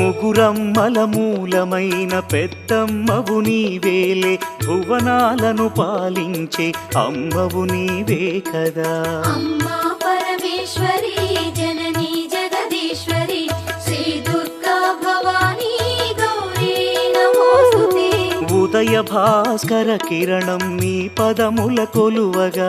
ముగురమ్మల మూలమైన పెద్దమ్మవు నీవేలే భువనాలను పాలించే అమ్మవు నీవే కదా. అమ్మా పరమేశ్వరి జననీ జగదీశ్వరి శ్రీ దుర్గా భవానీ గౌరీ నమోస్తుతే. ఉదయ భాస్కర కిరణం నీ పదముల కొలువగా.